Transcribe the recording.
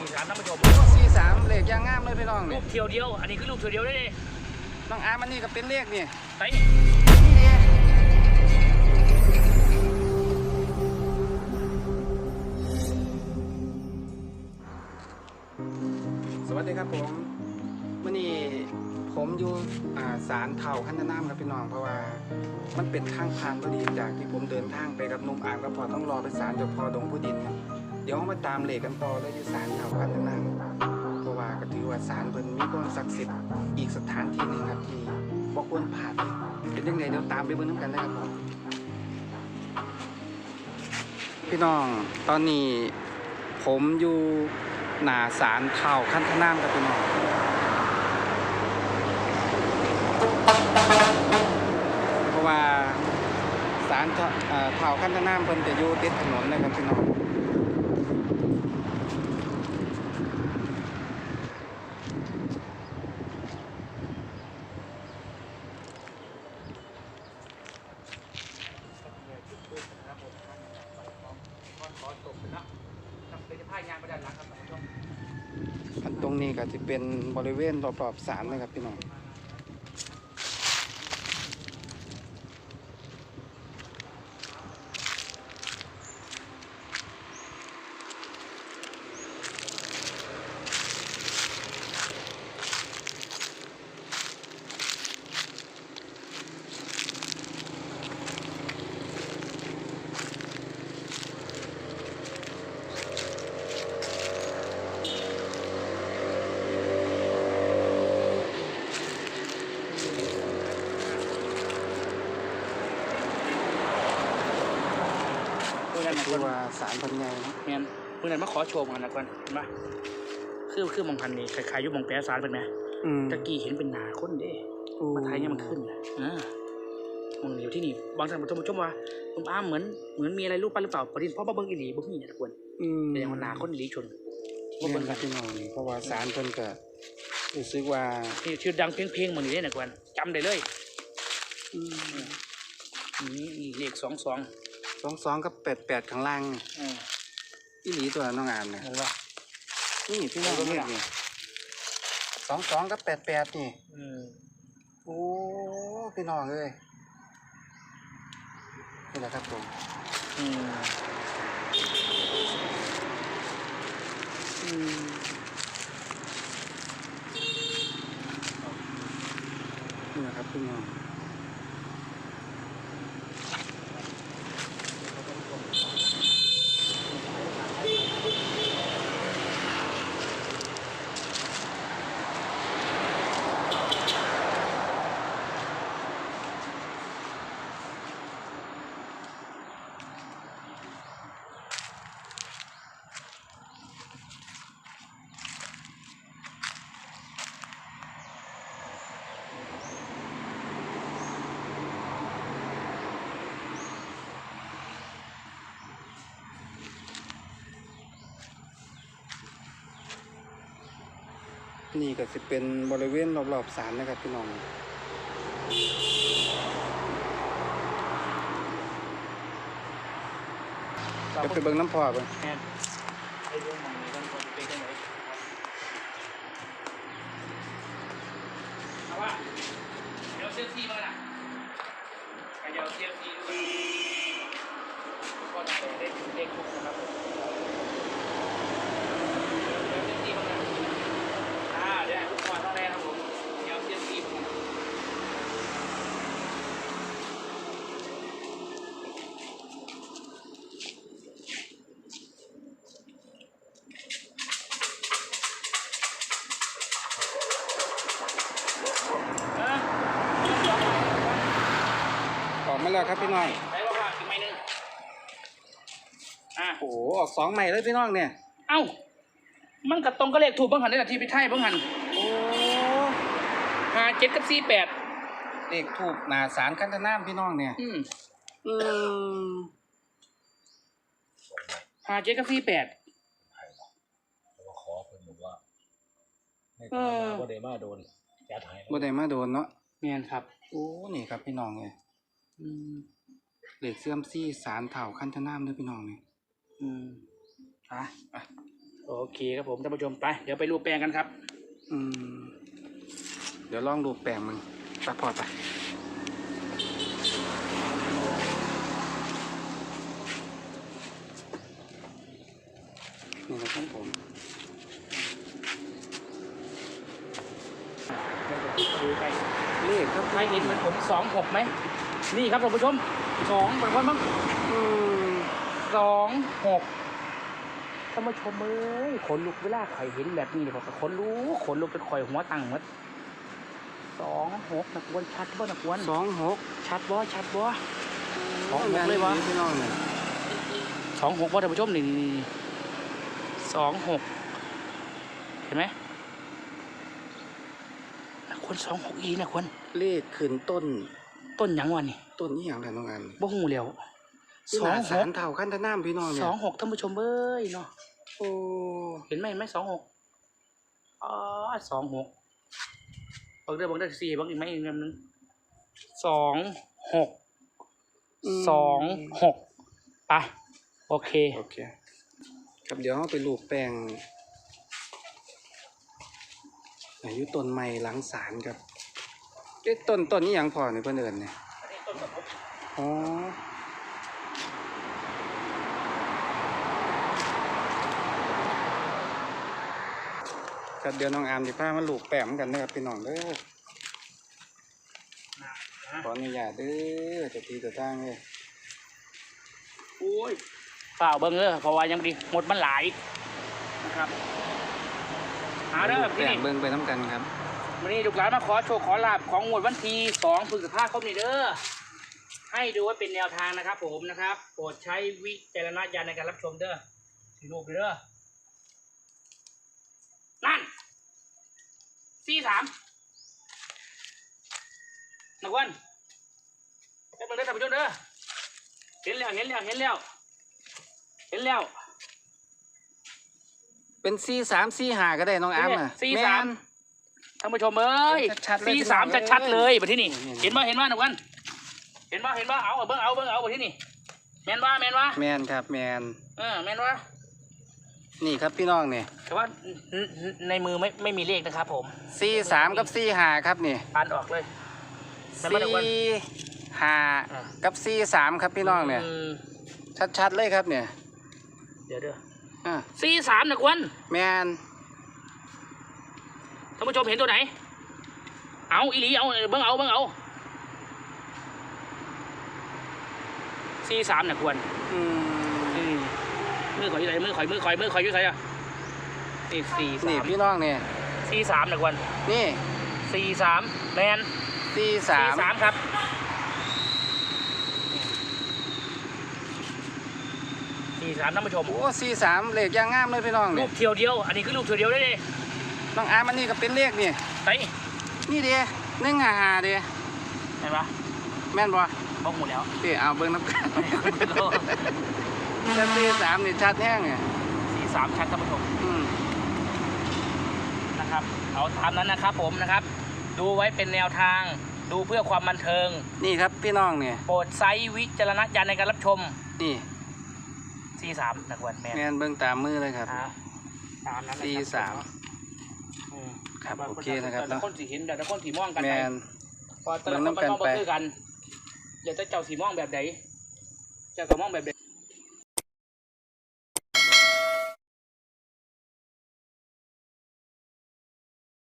สี่สามท่านผู้ชมสี่สามเลขยางงามเลยพี่น้องลูนี่กเทียวเดียว อันนี้คือลูกเทียวเดียวได้เลยน้องอาร์มอันนี้ก็เป็นเลขนี่ไปนี่เด้สวัสดีครับผมมื่อนี้ผมอยู่อ่าศาลเท่าขันธนามครับพี่น้องเพราะว่ามันเป็นทางผ่านพอดีจากที่ผมเดินทางไปกับหนุ่มอามก็พอต้องรอไปศาลเจ้าพ่อดงผู้ดินครับเดี๋ยวมาตามเลขกันต่อเลยที่ศาลเท่าขันนามเพราะว่าก็ถือว่าศาลเพิ่นมีความศักดิ์สิทธิ์อีกสถานที่หนึ่งครับที่บ่ควรผ่านเลยเป็นยังไงเดี๋ยวตามไปเบิ่งน้ำกันได้ครับผมพี่น้องตอนนี้ผมอยู่หน้าศาลเท่าขันธนามครับพี่น้องเพราะว่าสารเท่าเอ่อเท่าขั้นน้ำเพิ่นจะอยู่ติดถนนเลยครับพี่น้องอันตรงนี้ ก็จะเป็นบริเวณรอบๆศาลนะครับพี่น้อง มื่อนั้นนะคืคอนว่าสารพันใหญ่เนะเงี้ยเมื่อนั้นมาขอโชว์กันนะก่อนเห็นปะคือคือมองพันนี่คล้ายๆอยุบมองแปรสารเป็นไหมอืมตะกี้เห็นเป็นหนาคนเด้ มาไทยเนี่ยมันขึ้นนะอ่ามองเหลียวที่นี่ บางท่านผู้ชมชมว่าผมอ้ามเหมือนเหมือนมีอะไรรูปปั้นหรือเปล่าประเด็นเพราะว่าเบิ้งอีหลีเบ่มีนะทุกคนอืมแสดงว่าหนาคนอีหลีชนเบิ่ว่าเบิ้งกักันนพี่น้องนี่เพราะว่าสารเพิ่นก็รู้สึกว่านี่ชื่อดังเพลงๆเหมือนนี้เลยนะกวนจำได้เลย อืม นี่เลขสองสอง สองสองกับแปดแปดข้างล่างนี่อีหลีตัวน้องอามเนี่ยเห็นปะนี่พี่น้องเอาเบิ่งนี่ล่ะนี่สองสองกับแปดแปดนี่ อืมโอ้พี่น้องเอ้ยนี่แหละครับผมอืมอืมนี่แหละครับพี่น้อง นี่ก็จะเป็นบริเวณรอบๆศาลนะครับพี่น้องเดี๋ยวไปเบิ่งน้ำพอเบิ่งแม่นไอ้เรื่องมองนี้กันคนเป็นยังไงเอาว่าเดี๋ยวเซลฟี่มาน่ะไปเดี๋ยวเซลฟี่ด้วยก็ได้เลขเลขทุกนะครับผมเดี๋ยวเซลฟี่มาน่ะอ่าเดี๋ยวทุกคนต้องแรกครับผมเดี๋ยวเซลฟี่มาน่ะ เออ ออกมาแล้ว ครับพี่น้องใช้ว่าว่าอีกไม้หนึงอะ โอ้โหออกสองใหม่เลยพี่น้องเนี่ยเอ้า มันกับตรงก็เลขถูกบ้างหันได้แต่ที่ไปไทยบ้างหันโอ้ห้าเจ็ดกับสี่แปดเลขถูกหนาสารคันธนามพี่น้องเนี่ยอืมอืมห้าเจ็ดกับสี่แปด แล้วก็ขอเพิ่นบอกว่าให้เอตามอมาบ่ได้มาโดนแกถ่ายบ่ได้มาโดนเนาะ เมียนครับ โอ้นี่ครับพี่น้องเลย อืมเลขเสื่อมซี่สารเถ่าคันธนามเด้วยพี่น้องเนี่ยอืมไปไปโอเคครับผมท่านผู้ชมไป เดี๋ยวไปรูปแปลงกันครับ อืม เดี๋ยวลองดูแปลงมึงซัพพอร์ตไปนี่นะครับผมดูไปเลขครับใครเห็นเหมือนผมสองหกไหม นี่ครับท่านผู้ชมสองแบบว่ามั้งอืมสองหกท่านผู้ชมเอ้ยขนลุกเวลาข่อยเห็นแบบนี้เนี่ยผมก็ขนลุกขนลุกจนข่อยหัวตั้งหมดสองหกนักวนชัดบ่นักวนสองหกชัดบ่ชัดบ่สองหกเลยวะพี่น้องเนี่ยสองหกว่าท่านผู้ชมนี่นี่นี่สองหกเห็นไหมนักวนสองหกอีนักวนเลขขึ้นต้น ต้นหยังวันนี่ต้นนี้อย่างไรน้องอันบ่หูแล้วสสอองงสาหรกเท่าขั้นตะน้ำพี่น้องเนี่ยสองหกท่านผู้ชมเอ้ยเนาะโอ้เห็นไหมเห็นไหมสองหกอ๋อสองหกบางเดือนบางเดือนสี่บางอีกไหมอีกอันหนึงสองหกสองหกไปโอเค โอเค ครับเดี๋ยวเราไปรูปแปลงอายุต้นใหม่หลังศาลครับ เอ๊ะต้นต้นนี้อย่างพอในเพื่อนเอินเนี่ยอ๋อครับเดี๋ยวน้องอามจะพามาลูกแปมกันนะครับพี่น้องเด้อขออนุญาตเด้อเจะทีจะตั้งเลยโอ้ยเปล่าเบิ้งเด้อเพราะว่ายังดีหมดมันหลายนะครับหาเด้อลูกที่แปนี่มเบิ่งไปน้ำกันครับ วันนี้ลูกหลานมาขอโชคขอลาบของงวดวันที่สองพฤษภาคมนี้เด้อให้ดูไว่าเป็นแนวทางนะครับ ผมนะครับ โปรดใช้วิจารณญาณในการรับชมเด้อถือรูปไปเด้อนั่นสี่สามนักวันแป๊บนึงเด้อท่านผู้ชมเด้อเห็นแล้วเห็นแล้วเห็นแล้วเห็นแล้วเป็นซีสามซีหาก็ได้น้องอามอะสี่สาม แน ท่านผู้ชมเอ้ยชัดๆเลย สี่สามพี่น้องชัดๆเลยเอ้ยมาที่นี่นี่ เห็นป่ะเห็นป่ะหนึ่งวันเห็นป่ะเห็นป่ะเอาเอาเบิ้งเอาเบิ้งเอามาที่นี่แมนป่ะแมนป่ะแมนครับแมนเออแมนป่ะนี่ครับพี่น้องเนี่ยแต่ว่าในในมือไม่ไม่มีเลขนะครับ ผมซีสามกับซีหาครับนี่อ่านออกเลย แม่นซีบ่หนึ่งวันหาอ่ากับซีสามครับพี่น้องเนี่ยมชัดๆเลยครับเนี่ยเดี๋ยวเดี๋ยวอะสี่สามหนึ่งวันแมน ท่านผู้ชมเห็นตัวไหน เอาอีหลีเอาเบิ้งเอาเบิ้งเอาสี่สามหนึ่งวันอืมอืมมือข่อยอยู่ไหนมือข่อยมือข่อยมือข่อยอยู่ไหนอะนี่สี่สานี่มพี่น้องเนี่ยสี่สามหนึ่งวันนี่สี่สามแมนซีสามสามครับสี่สามท่านผู้ชม โอ้ซีสามเลขยางงามเลยพี่น้องรูเนี่ยปเทียวเดียว อันนี้คือรูปเทียวเดียวได้เลย น้องอามอันนี้ก็เป็นเลขนี่ไปนี่เดียหนึ่งหาหาเดียเห็นปะแม่นบ่บอกหมดแล้วพี่เอาเบิ่งน้ำกันแต่ซีสามนี่ชัดแห้งเนี่ยสี่สามชัดท่านผู้ชมอืมนะครับ เอาตามนั้นนะครับผมนะครับ ดูไว้เป็นแนวทางดูเพื่อความบันเทิง นี่ครับพี่น้องเนี่ยโปรดใช้วิจารณญาณในการรับชม นี่สี่สามนักวันแมนแมนเบิ่งตามมือเลยครับอ่าตามนั้นนะสี่ครับสามอืม ครับโอเคนะครับแต่ละคนสีเห็นแต่ละคนสีม่วงกันแมไปน พอแต่ละคนมันมองเบิ่งนำกันบ่ไปคือกันเดี๋ยวจะเจ้าสีม่วงแบบไหนเจ้าก็มองแบบใด